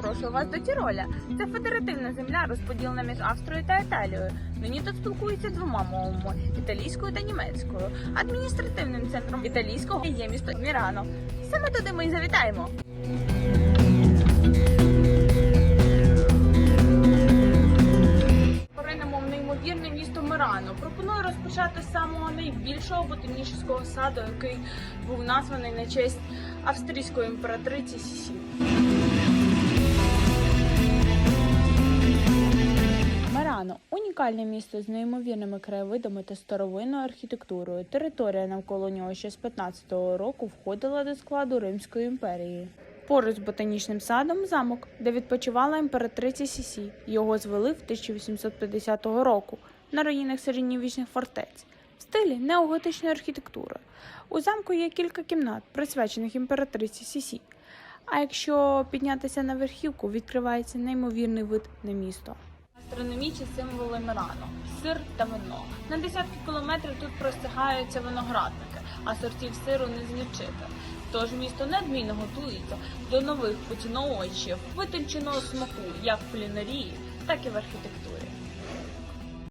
запрошую вас до Тіроля. Це федеративна земля, розподілена між Австрією та Італією. Нині тут спілкуються двома мовами італійською та німецькою. Адміністративним центром італійського є місто Мірано. Саме туди ми і завітаємо. Поринемо неймовірне місто Мирано. Пропоную розпочати з самого найбільшого ботанічного саду, який був названий на честь австрійської імператриці Сісі. Унікальне місто з неймовірними краєвидами та старовинною архітектурою. Територія навколо нього ще з 15-го року входила до складу Римської імперії. Поруч з ботанічним садом замок, де відпочивала імператриця Сісі. Його звели в 1850 року на руїнах середньовічних фортець в стилі неоготичної архітектури. У замку є кілька кімнат, присвячених імператриці Сісі. А якщо піднятися на верхівку, відкривається неймовірний вид на місто. Астрономічні символи Мирано, сир та вино. На десятки кілометрів тут простягаються виноградники, а сортів сиру не злічити. Тож місто недмінно готується до нових поціновувачів витонченого смаку як в кулінарії, так і в архітектурі.